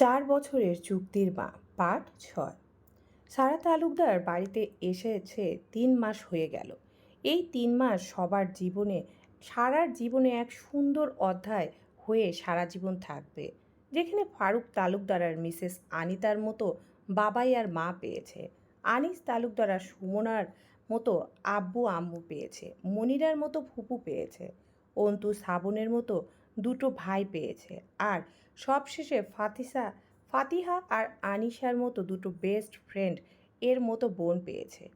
চার বছরের চুক্তির মা পার্ট ছয়। সারা তালুকদার বাড়িতে এসেছে তিন মাস হয়ে গেল। এই তিন মাস সবার জীবনে, সারার জীবনে এক সুন্দর অধ্যায় হয়ে সারা জীবন থাকবে, যেখানে ফারুক তালুকদার আর মিসেস আনিতার মতো বাবাই আর মা পেয়েছে। আনিস তালুকদার আর সুমনার মতো আব্বু আম্মু পেয়েছে। মনিরার মতো ফুপু পেয়েছে। অন্তু শ্রাবণের মতো দুটো ভাই পেয়েছে। আর সবশেষে ফাতিসা, ফাতিহা আর আনিশার মতো দুটো বেস্ট ফ্রেন্ড এর মতো বোন পেয়েছে।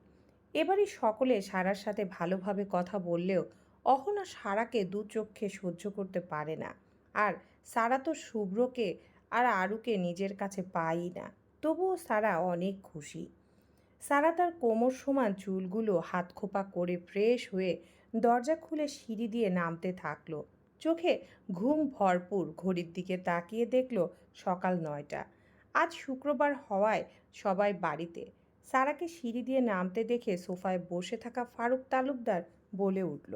এবারই সকলে সারার সাথে ভালোভাবে কথা বললেও অহনা সারাকে দু চোখে সহ্য করতে পারে না। আর সারা তো শুভ্রকে আর আরুকে নিজের কাছে পাই না, তবুও সারা অনেক খুশি। সারা তার কোমর সমান চুলগুলো হাত খোপা করে ফ্রেশ হয়ে দরজা খুলে সিঁড়ি দিয়ে নামতে থাকল। চোখে ঘুম ভরপুর ঘড়ির দিকে তাকিয়ে দেখল সকাল নয়টা। আজ শুক্রবার হওয়ায় সবাই বাড়িতে। সারাকে সিঁড়ি দিয়ে নামতে দেখে সোফায় বসে থাকা ফারুক তালুকদার বলে উঠল,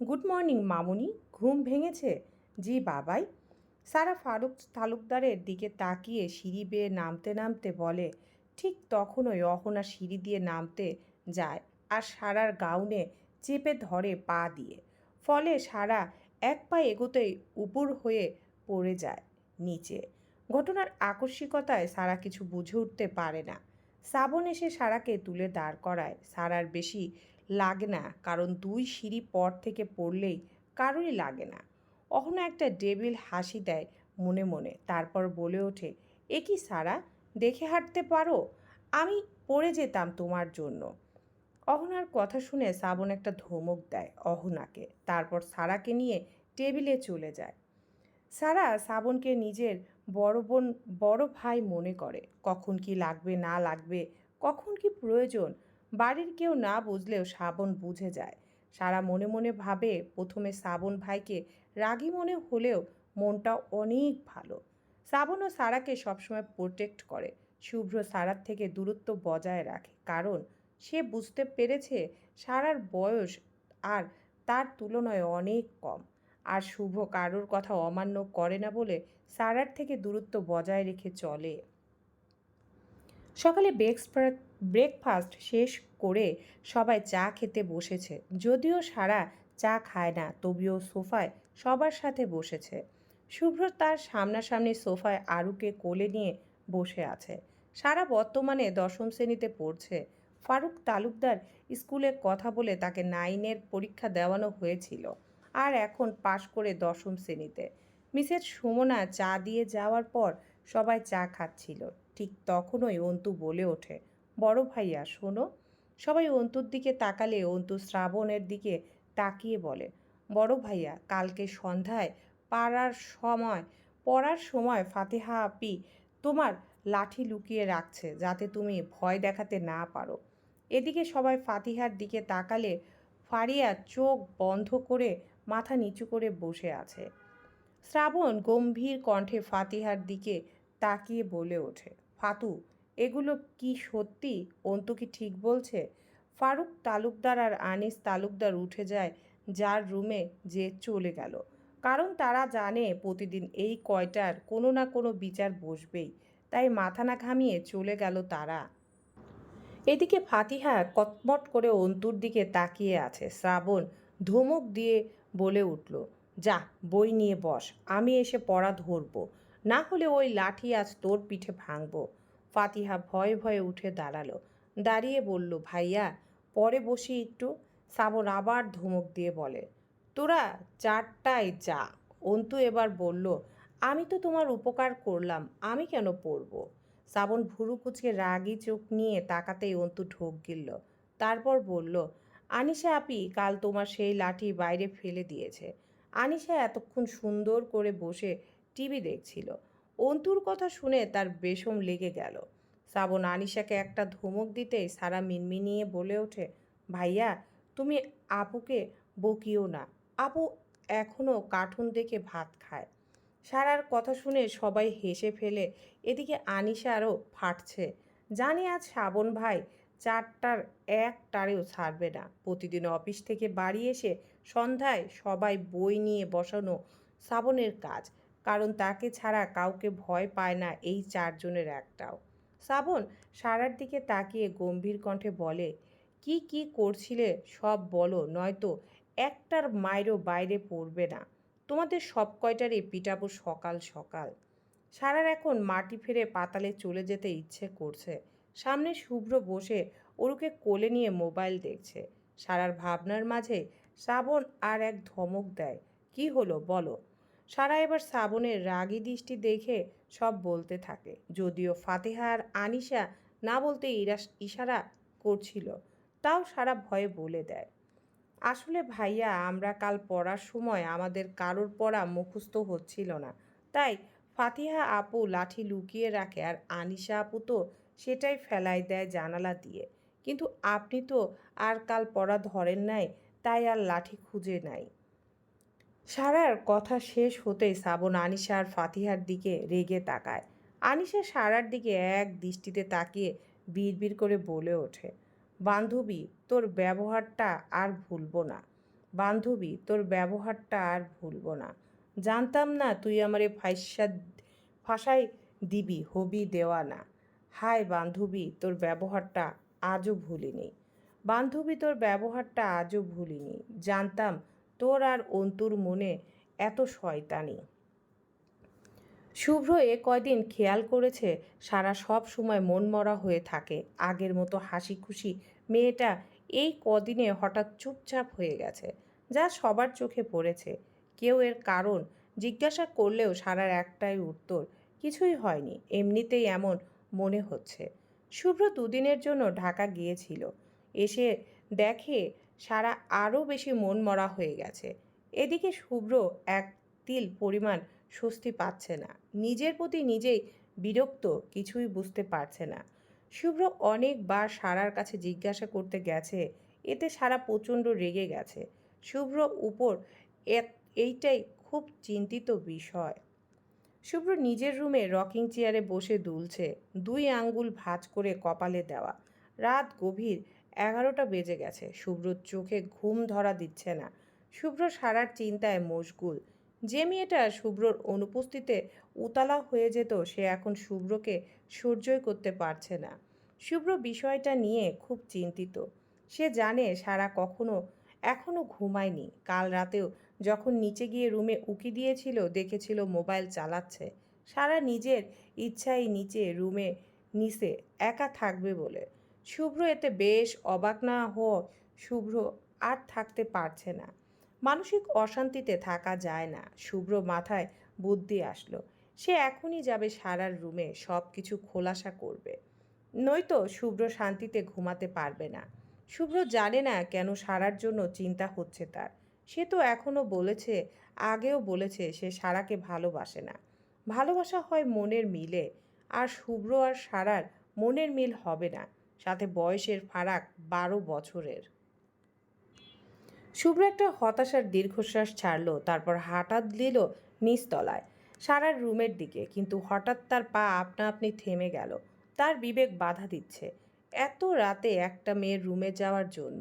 গুড মর্নিং মামুনি, ঘুম ভেঙেছে? জি বাবাই। সারা ফারুক তালুকদারের দিকে তাকিয়ে সিঁড়ি বেয়ে নামতে নামতে বলে, ঠিক তখনই অহনা সিঁড়ি দিয়ে নামতে যায় আর সারার গাউনে চেপে ধরে পা দিয়ে। ফলে সারা এক পা এগোতেই উপর হয়ে পড়ে যায় নিচে। ঘটনার আকস্মিকতায় সারা কিছু বুঝে উঠতে পারে না। শ্রাবণ এসে সারাকে তুলে দাঁড় করায়। সারার বেশি লাগে না, কারণ দুই সিঁড়ি পর থেকে পড়লেই কারোরই লাগে না। অহনা একটা ডেবিল হাসি দেয় মনে মনে, তারপর বলে ওঠে, এ কি সারা? দেখে হাঁটতে পারো? আমি পড়ে যেতাম তোমার জন্য। অহনার কথা শুনে শ্রাবণ একটা ধমক দেয় অহনাকে। তারপর সারাকে নিয়ে টেবিলে চলে যায়। সারা শ্রাবণকে নিজের বড় বোন, বড় ভাই মনে করে, কখন কি লাগবে, না লাগবে, কখন কি প্রয়োজন, বাড়ির কেউ না বুঝলেও শ্রাবণ বুঝে যায়। সারা মনে মনে ভাবে, প্রথমে শ্রাবণ ভাইকে রাগি মনে হলেও মনটা অনেক ভালো। শ্রাবণ ও সারাকে সবসময় প্রোটেক্ট করে। শুভ্র সারার থেকে দূরত্ব বজায় রাখে, কারণ সে বুঝতে পেরেছে সারার বয়স আর তার তুলনায় অনেক কম। আর শুভ কারোর কথা অমান্য করে না বলে সারার থেকে দূরত্ব বজায় রেখে চলে। সকালে ব্রেকফাস্ট ব্রেকফাস্ট শেষ করে সবাই চা খেতে বসেছে। যদিও সারা চা খায় না, তবুও সোফায় সবার সাথে বসেছে। শুভ্র তার সামনাসামনি সোফায় আরুকে কোলে নিয়ে বসে আছে। সারা বর্তমানে দশম শ্রেণীতে পড়ছে। ফারুক তালুকদার স্কুলে কথা বলে তাকে নাইনের পরীক্ষা দেওয়ানো হয়েছিল। আর এখন পাশ করে দশম শ্রেণীতে। মিসেস সুমনা চা দিয়ে যাওয়ার পর সবাই চা খাচ্ছিল। ঠিক তখনই অন্তু বলে ওঠে, বড় ভাইয়া, শোনো। সবাই অন্তুর দিকে তাকালে অন্তু শ্রাবণের দিকে তাকিয়ে বলে, বড় ভাইয়া, কালকে সন্ধ্যায় পাড়ার সময়, পড়ার সময় ফাতেহা আপি তোমার লাঠি লুকিয়ে রাখছে যাতে তুমি ভয় দেখাতে না পারো। এদিকে সবাই ফাতিহার দিকে তাকালে ফারিয়া চোখ বন্ধ করে মাথা নিচু করে বসে আছে। শ্রাবণ গম্ভীর কণ্ঠে ফাতিহার দিকে তাকিয়ে বলে ওঠে, ফাতু, এগুলো কি সত্যি? অন্তু কি ঠিক বলছে? ফারুক তালুকদার আর আনিস তালুকদার উঠে যায় যার রুমে যে চলে গেল। কারণ তারা জানে প্রতিদিন এই কয়টার কোনো না কোনো বিচার বসবেই, তাই মাথা না ঘামিয়ে চলে গেল তারা। এদিকে ফাতিহা কটমট করে অন্তুর দিকে তাকিয়ে আছে। শ্রাবণ ধমক দিয়ে বলে উঠল, যা, বই নিয়ে বস, আমি এসে পড়া ধরবো। না হলে ওই লাঠি আজ তোর পিঠে ভাঙবো। ফাতিহা ভয়ে ভয়ে উঠে দাঁড়াল। দাঁড়িয়ে বলল, ভাইয়া, পরে বসি একটু। শ্রাবণ আবার ধমক দিয়ে বলে, তোরা চারটায় যা। অন্তু এবার বলল, আমি তো তোমার উপকার করলাম, আমি কেন পড়ব? শ্রাবণ ভুরু কুচকে রাগি চোখ নিয়ে তাকাতেই অন্তু ঢোক গিলল। তারপর বলল আনিশা আপি, কাল তোমার সেই লাঠি বাইরে ফেলে দিয়েছে। আনিশা এতক্ষণ সুন্দর করে বসে টিভি দেখছিল। অন্তুর কথা শুনে তার বেশম লেগে গেল। শ্রাবণ, আনিশাকে একটা ধমক দিতেই সারা মিনমিনিয়ে বলে ওঠে, ভাইয়া, তুমি আপুকে বকিও না। আপু এখনও কার্টুন দেখে ভাত খায়। সারার কথা শুনে সবাই হেসে ফেলে, এদিকে আনিশারও ফাটছে। জানি আজ শ্রাবণ ভাই চারটার একটারেও ছাড়বে না। প্রতিদিন অফিস থেকে বাড়ি এসে সন্ধ্যায় সবাই বই নিয়ে বসানো শ্রাবণের কাজ, কারণ তাকে ছাড়া কাউকে ভয় পায় না এই চারজনের একটাও। শ্রাবণ সারার দিকে তাকিয়ে গম্ভীর কণ্ঠে বলে, কি কি করছিলে? সব বলো, নয়তো একটার মায়েরও বাইরে পড়বে না। তোমাদের সব কয়টারই পিটাবো সকাল সকাল? সারার এখন মাটি ফেরে পাতালে চলে যেতে ইচ্ছে করছে। সামনে শুভ্র বসে ওরুকে কোলে নিয়ে মোবাইল দেখছে। সারার ভাবনার মাঝে শ্রাবণ আর এক ধমক দেয়। কি হলো বলো? সারা এবার শ্রাবণের রাগী দৃষ্টি দেখে সব বলতে থাকে। যদিও ফাতেহা আর আনিশা না বলতে ইশারা করছিল, তাও সারা ভয়ে বলে দেয়। আসলে ভাইয়া, আমরা কাল পড়ার সময় আমাদের কারোর পড়া মুখস্থ হচ্ছিল না। তাই ফাতিহা আপু লাঠি লুকিয়ে রাখে আর আনিশা আপু তো সেটাই ফেলাই দেয় জানালা দিয়ে। কিন্তু আপনি তো আর কাল পড়া ধরেন নাই, তাই আর লাঠি খুঁজে নাই। সারার কথা শেষ হতেই শ্রাবণ আনিশা আর ফাতিহার দিকে রেগে তাকায়। আনিশা সারার দিকে এক দৃষ্টিতে তাকিয়ে বিড়বিড় করে বলে ওঠে, বান্ধবী, তোর ব্যবহারটা আর ভুলবো না। বান্ধবী, তোর ব্যবহারটা আর ভুলবো না। জানতাম না তুই আমারে ফাইসা ফাঁসাই দিবি, হবি দেওয়া না। হায় বান্ধবী, তোর ব্যবহারটা আজও ভুলিনি। বান্ধবী, তোর ব্যবহারটা আজও ভুলিনি। জানতাম তোর আর অন্তুর মনে এত শয়তানি। শুভ্র এ কয়দিন খেয়াল করেছে, সারা সব সময় মনমরা হয়ে থাকে। আগের মতো হাসি খুশি মেয়েটা এই কদিনে হঠাৎ চুপচাপ হয়ে গেছে, যা সবার চোখে পড়েছে। কেউ এর কারণ জিজ্ঞাসা করলেও সারার একটাই উত্তর, কিছুই হয়নি। এমনিতেই এমন মনে হচ্ছে। শুভ্র দুদিনের জন্য ঢাকা গিয়েছিল। এসে দেখে সারা আরও বেশি মন মরা হয়ে গেছে। এদিকে শুভ্র এক তিল পরিমাণ স্বস্তি পাচ্ছে না। নিজের প্রতি নিজেই বিরক্ত, কিছুই বুঝতে পারছে না। শুভ্র অনেকবার সারার কাছে জিজ্ঞাসা করতে গেছে, এতে সারা প্রচণ্ড রেগে গেছে। শুভ্র উপর এইটাই খুব চিন্তিত বিষয়। শুভ্র নিজের রুমে রকিং চেয়ারে বসে দুলছে, দুই আঙ্গুল ভাঁজ করে কপালে দেওয়া। রাত গভীর এগারোটা বেজে গেছে শুভ্রর চোখে ঘুম ধরা দিচ্ছে না। শুভ্র সারার চিন্তায় মশগুল। যে মেয়েটা শুভ্রর অনুপস্থিতিতে উতালা হয়ে যেত, সে এখন শুভ্রকে সহ্যই করতে পারছে না। শুভ্র বিষয়টা নিয়ে খুব চিন্তিত। সে জানে সারা কখনো এখনও ঘুমায়নি। কাল রাতেও যখন নিচে গিয়ে রুমে উকি দিয়েছিল, দেখেছিল মোবাইল চালাচ্ছে। সারা নিজের ইচ্ছাই নিচে রুমে নিচে একা থাকবে বলে। শুভ্র এতে বেশ অবাক না হওয়া শুভ্র আর থাকতে পারছে না। মানসিক অশান্তিতে থাকা যায় না। শুভ্র মাথায় বুদ্ধি আসলো। সে এখনই যাবে সারার রুমে সব কিছু খোলাসা করবে। নয়তো শুভ্র শান্তিতে ঘুমাতে পারবে না। শুভ্র জানে না কেন সারার জন্য চিন্তা হচ্ছে তার। সে তো এখনও বলেছে, আগেও বলেছে সে সারাকে ভালোবাসে না। ভালোবাসা হয় মনের মিলে, আর শুভ্র আর সারার মনের মিল হবে না, সাথে বয়সের ফারাক বারো বছরের। শুভ্র একটা হতাশার দীর্ঘশ্বাস ছাড়লো, তারপর হঠাৎ দিল নিচতলায়, সারার রুমের দিকে, কিন্তু হঠাৎ তার পা আপনা আপনি থেমে গেল। তার বিবেক বাধা দিচ্ছে, এত রাতে একটা মেয়ের রুমে যাওয়ার জন্য,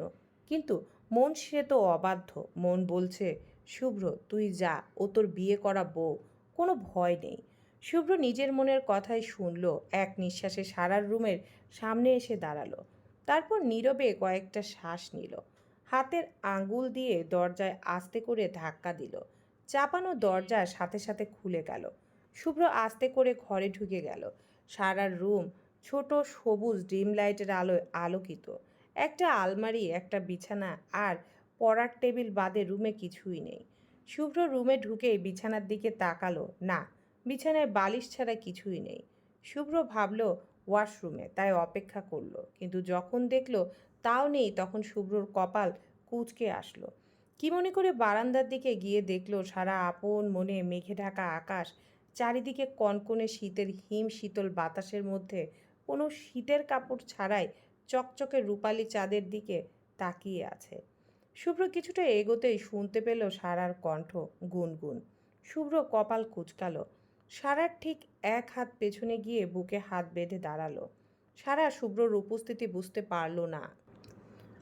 কিন্তু মন সে তো অবাধ্য। মন বলছে, শুভ্র, তুই যা, ও তোর বিয়ে করা বউ। কোনো ভয় নেই। শুভ্র নিজের মনের কথাই শুনল, এক নিঃশ্বাসে সারার রুমের সামনে এসে দাঁড়াল। তারপর নীরবে কয়েকটা শ্বাস নিল। হাতের আঙ্গুল দিয়ে দরজায় আস্তে করে ধাক্কা দিল। চাপানো দরজা সাথে সাথে খুলে গেল। শুভ্র আস্তে করে ঘরে ঢুকে গেল। সারার রুম ছোট সবুজ ডিম লাইটের আলোয় আলোকিত। একটা আলমারি, একটা বিছানা আর পড়ার টেবিল বাদে রুমে কিছুই নেই। শুভ্র রুমে ঢুকে বিছানার দিকে তাকালো, না, বিছানায় বালিশ ছাড়া কিছুই নেই। শুভ্র ভাবল, ওয়াশরুমে। তাই অপেক্ষা করল, কিন্তু যখন দেখল তাও নেই, তখন শুভ্রর কপাল কুঁচকে আসলো। কি মনে করে বারান্দার দিকে গিয়ে দেখল, সারা আপন মনে মেঘে ঢাকা আকাশ, চারিদিকে কনকনে শীতের হিম শীতল বাতাসের মধ্যে, কোনো শীতের কাপড় ছাড়াই চকচকে রূপালি চাঁদের দিকে তাকিয়ে আছে। শুভ্র কিছুটা এগোতেই শুনতে পেল সারার কণ্ঠ গুনগুন। শুভ্র কপাল কুচকালো। সারার ঠিক এক হাত পেছনে গিয়ে বুকে হাত বেঁধে দাঁড়াল। সারা শুভ্রর উপস্থিতি বুঝতে পারল না।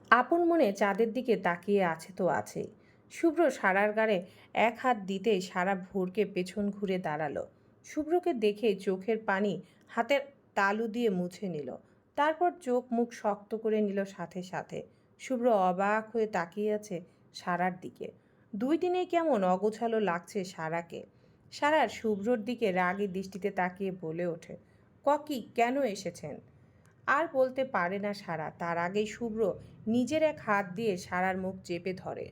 আপন মনে চাঁদের দিকে তাকিয়ে আছে তো আছেই। শুভ্র সারার গাড়ে এক হাত দিতেই সারা ভোরকে পেছন ঘুরে দাঁড়াল। শুভ্রকে দেখে চোখের পানি হাতের তালু দিয়ে মুছে নিল। তারপর চোখ মুখ শক্ত করে নিল সাথে সাথে। শুভ্র অবাক হয়ে তাকিয়ে আছে সারার দিকে। দুই দিনে কেমন অগোছালো লাগছে সারাকে। সারার শুভ্রর দিকে রাগী দৃষ্টিতে তাকিয়ে বলে ওঠে, ককি, কেন এসেছেন? আর বলতে পারে না সারা। তার আগেই শুভ্র নিজের এক হাত দিয়ে সারার মুখ চেপে ধরে।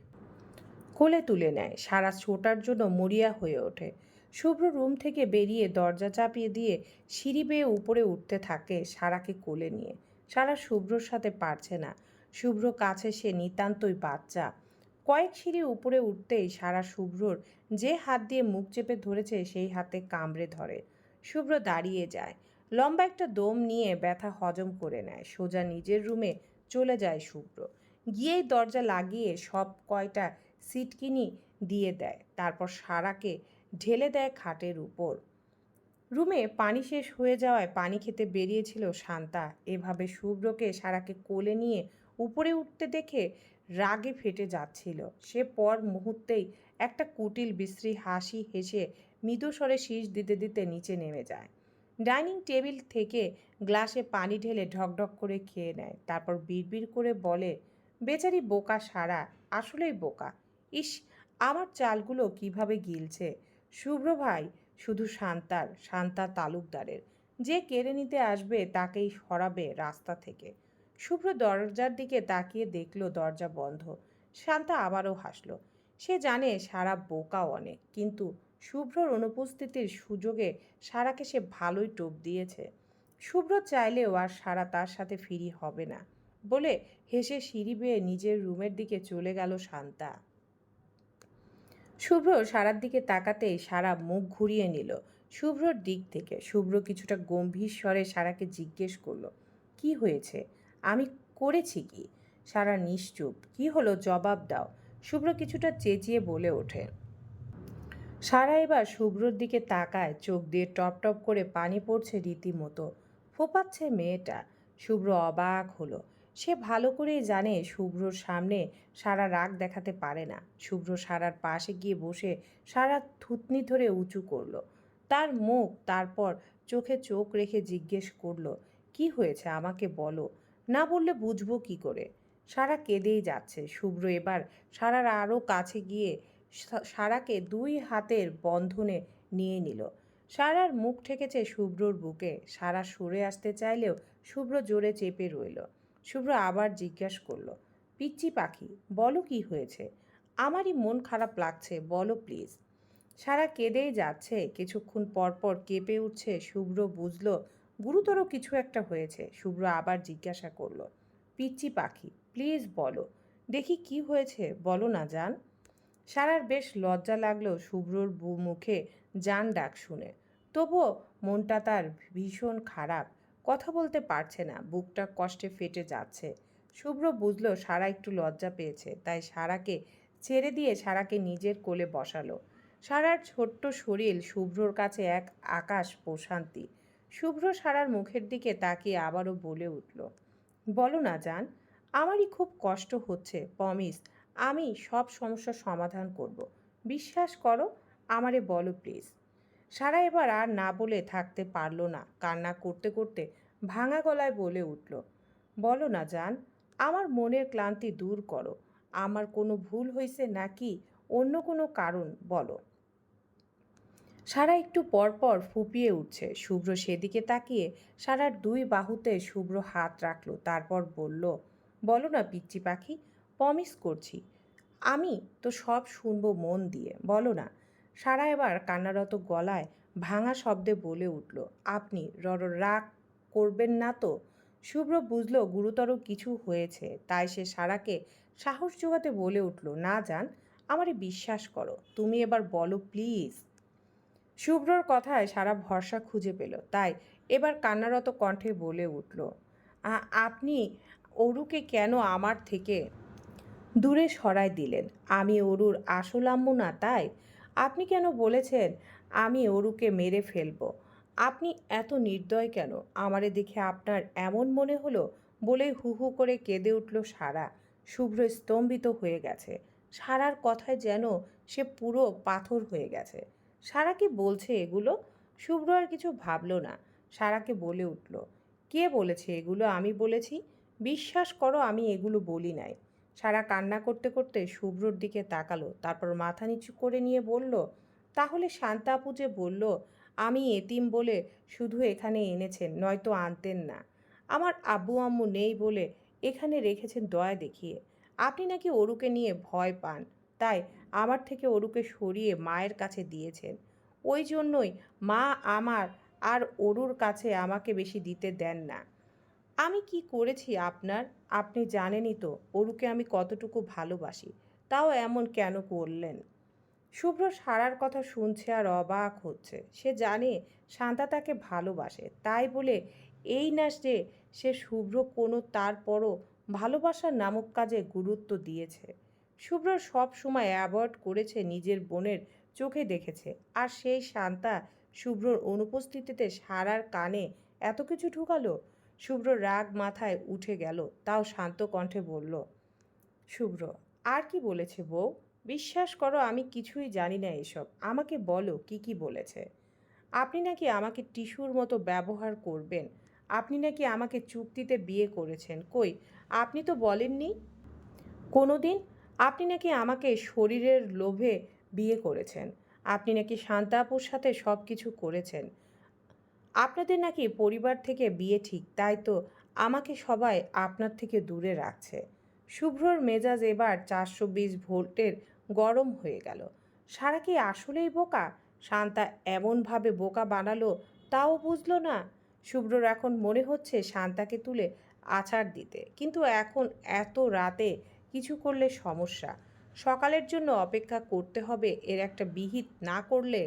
কোলে তুলে নেয়। সারা ছোটার জন্য মরিয়া হয়ে ওঠে। শুভ্র রুম থেকে বেরিয়ে দরজা চাপিয়ে দিয়ে সিঁড়ি বেয়ে উপরে উঠতে থাকে সারাকে কোলে নিয়ে। সারা শুভ্রর সাথে পারছে না। শুভ্র কাছে সে নিতান্তই বাচ্চা। কয়েক সিঁড়ি উপরে উঠতেই সারা শুভ্রর যে হাত দিয়ে মুখ চেপে ধরেছে সেই হাতে কামড়ে ধরে। শুভ্র দাঁড়িয়ে যায়। লম্বা একটা দম নিয়ে ব্যথা হজম করে নেয়। সোজা নিজের রুমে চলে যায় শুভ্র। গিয়েই দরজা লাগিয়ে সব কয়টা সিটকিনি দিয়ে দেয়। তারপর সারাকে ঢেলে দেয় খাটের উপর। রুমে পানি শেষ হয়ে যাওয়ায় পানি খেতে বেরিয়েছিল শান্তা। এভাবে শুভ্রকে সারাকে কোলে নিয়ে উপরে উঠতে দেখে রাগে ফেটে যাচ্ছিল। সে পর মুহূর্তেই একটা কুটিল বিশ্রী হাসি হেসে মৃদুস্বরে শীষ দিতে দিতে নিচে নেমে যায়। ডাইনিং টেবিল থেকে গ্লাসে পানি ঢেলে ঢকঢক করে খেয়ে নেয়। তারপর বিড়বিড় করে বলে, বেচারি বোকা সারা, আসলেই বোকা। ইস, আমার চালগুলো কীভাবে গিলছে? শুভ্র ভাই, শুধু শান্তার, শান্তা তালুকদারের। যে কেড়ে নিতে আসবে তাকেই সরাবে রাস্তা থেকে। শুভ্র দরজার দিকে তাকিয়ে দেখল দরজা বন্ধ। শান্তা আবারও হাসলো। সে জানে সারা বোকা অনেক, কিন্তু শুভ্রর অনুপস্থিতির সুযোগে সারাকে সে ভালোই টোপ দিয়েছে। শুভ্র চাইলেও আর সারা তার সাথে ফিরি হবে না বলে হেসে সিঁড়ি বেয়ে নিজের রুমের দিকে চলে গেল শান্তা। শুভ্র সারার দিকে তাকাতেই সারা মুখ ঘুরিয়ে নিল। শুভ্রর দিক থেকে শুভ্র কিছুটা গম্ভীর স্বরে সারাকে জিজ্ঞেস করল, কি হয়েছে? আমি করেছি কি? সারা নিশ্চুপ, কি হলো? জবাব দাও। শুভ্র কিছুটা চেঁচিয়ে বলে ওঠে। সারা এবার শুভ্রর দিকে তাকায়, চোখ দিয়ে টপ টপ করে পানি পড়ছে রীতিমতো। ফোপাচ্ছে মেয়েটা। শুভ্র অবাক হলো। সে ভালো করেই জানে শুভ্রর সামনে সারা রাগ দেখাতে পারে না। শুভ্র সারার পাশে গিয়ে বসে সারা থুতনি ধরে উঁচু করল। তার মুখ তারপর চোখে চোখ রেখে জিজ্ঞেস করল, কি হয়েছে? আমাকে বলো। না বললে বুঝব কি করে? সারা কেঁদেই যাচ্ছে। শুভ্র এবার সারার আরও কাছে গিয়ে সারাকে দুই হাতের বন্ধনে নিয়ে নিল। সারার মুখ ঠেকেছে শুভ্রর বুকে। সারা সরে আসতে চাইলেও শুভ্র জোরে চেপে রইল। শুভ্র আবার জিজ্ঞাসা করল, পিচ্চি পাখি, বলো কি হয়েছে? আমারই মন খারাপ লাগছে, বলো প্লিজ সারা কেঁদেই যাচ্ছে, কিছুক্ষণ পরপর কেঁপে উঠছে, শুভ্র বুঝলো গুরুতর কিছু একটা হয়েছে, শুভ্র আবার জিজ্ঞাসা করল, পিচ্চি পাখি প্লিজ বলো, দেখি কি হয়েছে, বলো না জান? সারার বেশ লজ্জা লাগল শুভ্রর মুখে জান ডাক শুনে, তবুও মনটা তার ভীষণ খারাপ। কথা বলতে পারছে না, বুকটা কষ্টে ফেটে যাচ্ছে। শুভ্র বুঝলো সারা একটু লজ্জা পেয়েছে, তাই সারাকে ছেড়ে দিয়ে সারাকে নিজের কোলে বসালো। সারার ছোট্ট শরীর শুভ্রর কাছে এক আকাশ প্রশান্তি। শুভ্র সারার মুখের দিকে তাকিয়ে আবারও বলে উঠল, বলো না জান, আমারই খুব কষ্ট হচ্ছে পমিস আমি সব সমস্যার সমাধান করব। বিশ্বাস করো, আমারে বলো প্লিজ। সারা এবার আর না বলে থাকতে পারল না। কান্না করতে করতে ভাঙা গলায় বলে উঠল, বলো না জান, আমার মনের ক্লান্তি দূর করো। আমার কোনো ভুল হয়েছে নাকি অন্য কোনো কারণ বলো সারা একটু পর পর ফুপিয়ে উঠছে। শুভ্র সেদিকে তাকিয়ে সারার দুই বাহুতে শুভ্র হাত রাখল, তারপর বলল, বলো না পিচ্চি পাখি প্রমিস করছি। আমি তো সব শুনব মন দিয়ে। বলো না সারা এবার কান্নারত গলায় ভাঙা শব্দে বলে উঠল, আপনি রর রাগ করবেন না তো? শুভ্র বুঝলো গুরুতর কিছু হয়েছে, তাই সে সারাকে সাহস জোগাতে বলে উঠল, না যান আমারে বিশ্বাস করো, তুমি এবার বলো প্লিজ। শুভ্রর কথায় সারা ভরসা খুঁজে পেল, তাই এবার কান্নারত কণ্ঠে বলে উঠল আপনি অরুকে কেন আমার থেকে দূরে সরাই দিলেন? আমি অরুর আসল আম্মু না তাই? আপনি কেন বলেছেন, আমি অরুকে মেরে ফেলব আপনি এত নির্দয় কেন? আমারে দেখে আপনার এমন মনে হলো, বলে হু হু করে কেঁদে উঠল সারা। শুভ্র স্তম্ভিত হয়ে গেছে। সারার কথায় যেন সে পুরো পাথর হয়ে গেছে। সারা কি বলছে এগুলো? শুভ্র আর কিছু ভাবলো না। সারাকে বলে উঠল, কে বলেছে এগুলো? আমি বলেছি। বিশ্বাস করো, আমি এগুলো বলি নাই। সারা কান্না করতে করতে শুভ্রর দিকে তাকালো, তারপর মাথা নিচু করে নিয়ে বলল, তাহলে শান্তা আপু যে বলল, আমি এতিম বলে শুধু এখানে এনেছেন, নয়তো আনতেন না। আমার আব্বু আম্মু নেই বলে এখানে রেখেছেন দয়া দেখিয়ে। আপনি নাকি অরুকে নিয়ে ভয় পান, তাই আমার থেকে অরুকে সরিয়ে মায়ের কাছে দিয়েছেন। ওই জন্যই মা আমার আর অরুর কাছে আমাকে বেশি দিতে দেন না। আমি কি করেছি আপনার? আপনি জানেনই তো অরুকে আমি কতটুকু ভালোবাসি। তাও এমন কেন করলেন? শুভ্র সারার কথা শুনছে আর অবাক হচ্ছে। সে জানে শান্তা তাকে ভালোবাসে। তাই বলে এই না যে সে শুভ্র কোনো তারপরও ভালোবাসার নামক কাজে গুরুত্ব দিয়েছে। শুভ্র সব সময় অ্যাভয়েড করেছে নিজের বোনের চোখে দেখেছে। আর সেই শান্তা শুভ্রর অনুপস্থিতিতে সারার কানে এত কিছু ঢুকালো? শুভ্র রাগ মাথায় উঠে গেল। তাও শান্ত কণ্ঠে বলল, শুভ্র, আর কি বলেছে বউ? বিশ্বাস করো, আমি কিছুই জানি না এসব। আমাকে বলো, কি কি বলেছে? আপনি নাকি আমাকে টিস্যুর মতো ব্যবহার করবেন? আপনি নাকি আমাকে চুক্তিতে বিয়ে করেছেন? কই, আপনি তো বলেননি? কোনো দিন আপনি নাকি আমাকে শরীরের লোভে বিয়ে করেছেন? আপনি নাকি শান্তাপুর সাথে সব কিছু করেছেন? আপনাদের নাকি পরিবার থেকে বিয়ে ঠিক, তাই তো আমাকে সবাই আপনার থেকে দূরে রাখছে। শুভ্রর মেজাজ এবার চারশো বিশ ভোল্টের গরম হয়ে গেল। সারা কি আসলেই বোকা? শান্তা এমনভাবে বোকা বানালো, তাও বুঝলো না। শুভ্রর এখন মনে হচ্ছে শান্তাকে তুলে আছাড় দিতে, কিন্তু এখন এত রাতে কিছু করলে সমস্যা। সকালের জন্য অপেক্ষা করতে হবে, এর একটা বিহিত না করলে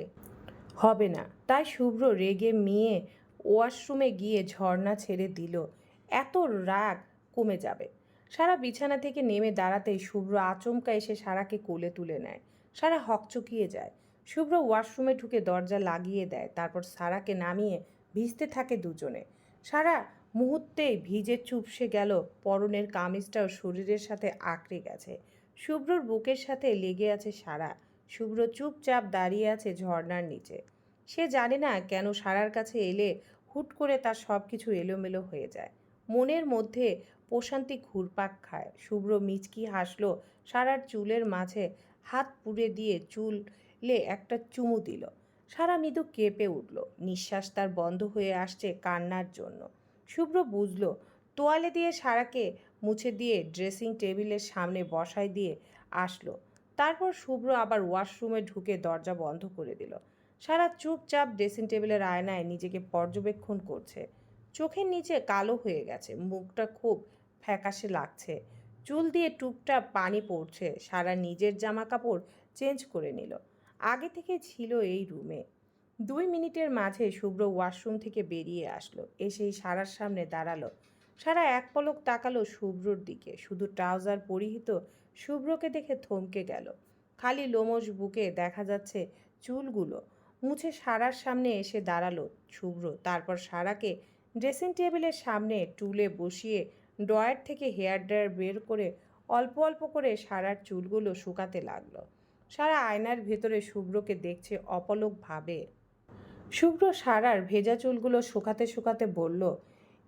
হবে না। তাই শুভ্র রেগে মিয়ে ওয়াশরুমে গিয়ে ঝর্ণা ছেড়ে দিল। এত রাগ কমে যাবে। সারা বিছানা থেকে নেমে দাঁড়াতেই শুভ্র আচমকা এসে সারাকে কোলে তুলে নেয়। সারা হকচকিয়ে যায়। শুভ্র ওয়াশরুমে ঢুকে দরজা লাগিয়ে দেয়। তারপর সারাকে নামিয়ে ভিজতে থাকে দুজনে। সারা মুহূর্তেই ভিজে চুপসে গেল। পরনের কামিজটাও শরীরের সাথে আঁকড়ে গেছে। শুভ্রর বুকের সাথে লেগে আছে সারা। শুভ্র চুপচাপ দাঁড়িয়ে আছে ঝর্ণার নিচে। সে জানে না কেন সারার কাছে এলে হুট করে তার সব কিছু এলোমেলো হয়ে যায়। মনের মধ্যে প্রশান্তি ঘুরপাক খায়। শুভ্র মিচকি হাসলো, সারার চুলের মাঝে হাত পুড়ে দিয়ে চুলে একটা চুমু দিল। সারা মৃদু কেঁপে উঠল। নিঃশ্বাস তার বন্ধ হয়ে আসছে কান্নার জন্য। শুভ্র বুঝলো, তোয়ালে দিয়ে সারাকে মুছে দিয়ে ড্রেসিং টেবিলের সামনে বসায় দিয়ে আসলো। তারপর শুভ্র আবার ওয়াশরুমে ঢুকে দরজা বন্ধ করে দিল। সারা চুপচাপ ড্রেসিং টেবিলের আয়নায় নিজেকে পর্যবেক্ষণ করছে। চোখের নিচে কালো হয়ে গেছে, মুখটা খুব ফ্যাকাশে লাগছে। চুল দিয়ে টুপটাপ পানি পড়ছে, সারা নিজের জামা কাপড় চেঞ্জ করে নিল। আগে থেকে ছিল এই রুমে। দুই মিনিটের মাঝে শুভ্র ওয়াশরুম থেকে বেরিয়ে আসলো, এসেই সারার সামনে দাঁড়াল। সারা এক পলক তাকালো শুভ্রর দিকে, শুধু ট্রাউজার পরিহিত শুভ্রকে দেখে থমকে গেল। খালি লোমশ বুকে দেখা যাচ্ছে চুলগুলো। মুছে সারার সামনে এসে দাঁড়াল শুভ্র। তারপর সারাকে ড্রেসিং টেবিলের সামনে টুলে বসিয়ে ড্রয়ার থেকে হেয়ার ড্রায়ার বের করে অল্প অল্প করে সারার চুলগুলো শুকাতে লাগল। সারা আয়নার ভেতরে শুভ্রকে দেখছে অপলক ভাবে। শুভ্র সারার ভেজা চুলগুলো শুকাতে শুকাতে বলল,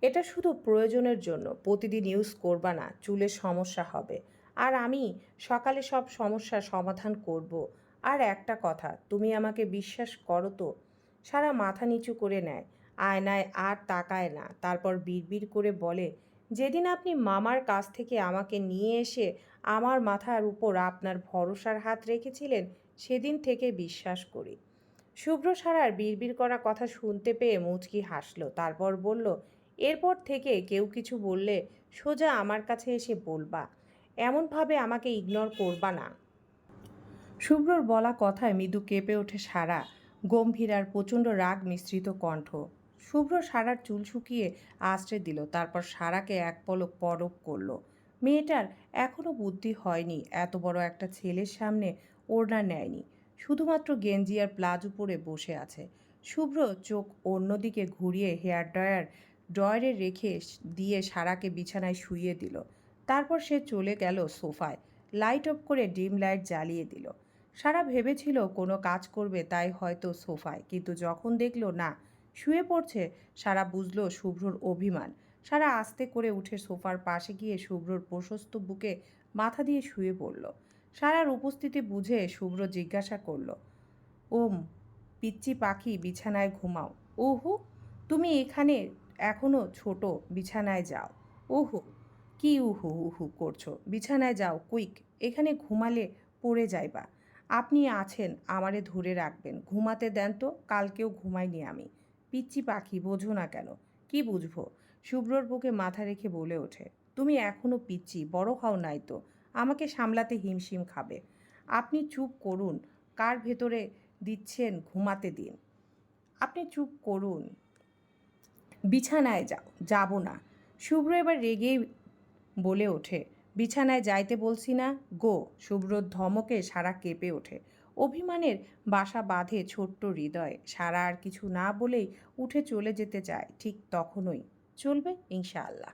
এটা শুধু প্রয়োজনের জন্য, প্রতিদিন ইউজ করবা না চুলের সমস্যা হবে। আর আমি সকালে সব সমস্যার সমাধান করব। আর একটা কথা, তুমি আমাকে বিশ্বাস করো তো। সারা মাথা নিচু করে নেয়, আয়নায় আর তাকায় না। তারপর বিড়বিড় করে বলে, যেদিন আপনি মামার কাছ থেকে আমাকে নিয়ে এসে আমার মাথার উপর আপনার ভরসার হাত রেখেছিলেন, সেদিন থেকে বিশ্বাস করি। শুভ্র সারার বিড়বিড় করা কথা শুনতে পেয়ে মুচকি হাসল। তারপর বলল, এরপর থেকে কেউ কিছু বললে সোজা আমার কাছে এসে বলবা। এমনভাবে আমাকে ইগনোর করবা না। শুভ্রর বলা কথায় মৃদু কেঁপে ওঠে সারা। গম্ভীর আর প্রচণ্ড রাগ মিশ্রিত কণ্ঠ। শুভ্র সারার চুল শুকিয়ে আশ্রে দিল, তারপর সারাকে এক পলক পরক করল। মেয়েটার এখনও বুদ্ধি হয়নি, এত বড় একটা ছেলের সামনে ওড়না নেয়নি। শুধুমাত্র গেঞ্জি আর প্লাজো পরে বসে আছে। শুভ্র চোখ অন্যদিকে ঘুরিয়ে হেয়ার ড্রায়ার ড্রয়ারে রেখে দিয়ে সারাকে বিছানায় শুইয়ে দিল। তারপর সে চলে গেল সোফায়। লাইট অফ করে ডিম লাইট জ্বালিয়ে দিল। সারা ভেবেছিল কোনো কাজ করবে তাই হয়তো সোফায়, কিন্তু যখন দেখল না, শুয়ে পড়ছে, সারা বুঝলো শুভ্রর অভিমান। সারা আস্তে করে উঠে সোফার পাশে গিয়ে শুভ্রর প্রশস্ত বুকে মাথা দিয়ে শুয়ে পড়ল। সারার উপস্থিতি বুঝে শুভ্র জিজ্ঞাসা করল, ওম, পিচ্চি পাখি বিছানায় ঘুমাও। ওহো, তুমি এখানে এখনও ছোট, বিছানায় যাও। ওহো, কি উহু উহু করছ? বিছানায় যাও, কুইক, এখানে ঘুমালে পড়ে যাইবা। আপনি আছেন, আমারে ধরে রাখবেন। ঘুমাতে দেন তো, কালকেও ঘুমাইনি আমি। পিচ্চি পাখি, বোঝো না কেন? কি বুঝব? শুভ্রর বুকে মাথা রেখে বলে ওঠে, তুমি এখনও পিচ্চি, বড় হও নাই তো। আমাকে সামলাতে হিমশিম খাবে। আপনি চুপ করুন। কার ভেতরে দিচ্ছেন ঘুমাতে দিন। আপনি চুপ করুন। বিছানায় যাও, যাব না। শুভ্র এবার রেগেই বলে ওঠে বিছানায় যাইতে বলছি না। গো শুভ্রর ধমকে সারা কেঁপে ওঠে। অভিমানের বাসা বাঁধে ছোট্ট হৃদয়। সারা আর কিছু না বলেই উঠে চলে যেতে চায়, ঠিক তখনই। চলবে ইনশাআল্লাহ।